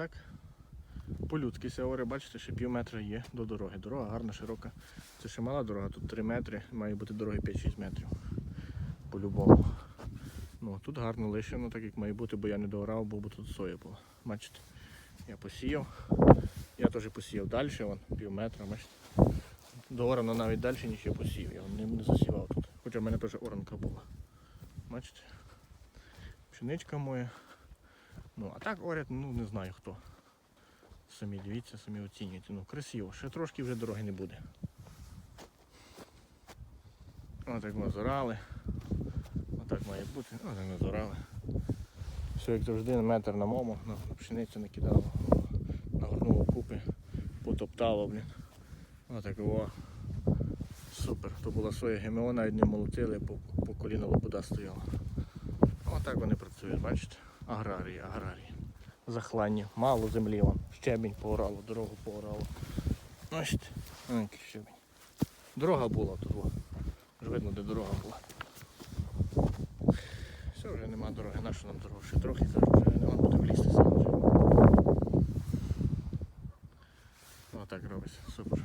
так по-людськи ся оре, бачите, ще пів метра є до дороги. Дорога гарна, широка. Це ще мала дорога, тут 3 метри, має бути дороги 5-6 метрів. По-любому. Ну, тут гарно лишено, так як має бути, бо я не доорав, бо тут соя була. Бачите, я посіяв. Я теж посіяв далі, вон, пів метра, бачите. Доорано навіть далі, ніж я посів. Я не, не засівав тут. Хоча в мене теж оранка була. Бачите? Пшеничка моя. Ну, а так орять, ну не знаю хто. Самі дивіться, самі оцінюйте. Ну, красиво. Ще трошки вже дороги не буде. Отак ми зорали. Отак має бути. Отак ми зорали. Все як завжди, метр на мому, на пшеницю накидало, нагорнуло купи, потоптало, блін. Отак о. Супер. То була соя ГМО, навіть не молотили, по, по коліна лобода стояла. Отак вони працюють, бачите? Аграрії, аграрії захланів. Мало землі вон. Щебінь поорало, дорогу поорало. Ось щебінь. Дорога була тут. Вже видно, де дорога була. Все, вже нема дороги, Нащо нам дорога ще трохи, зараз вже нема буде влізти сам. Отак робиться, супер.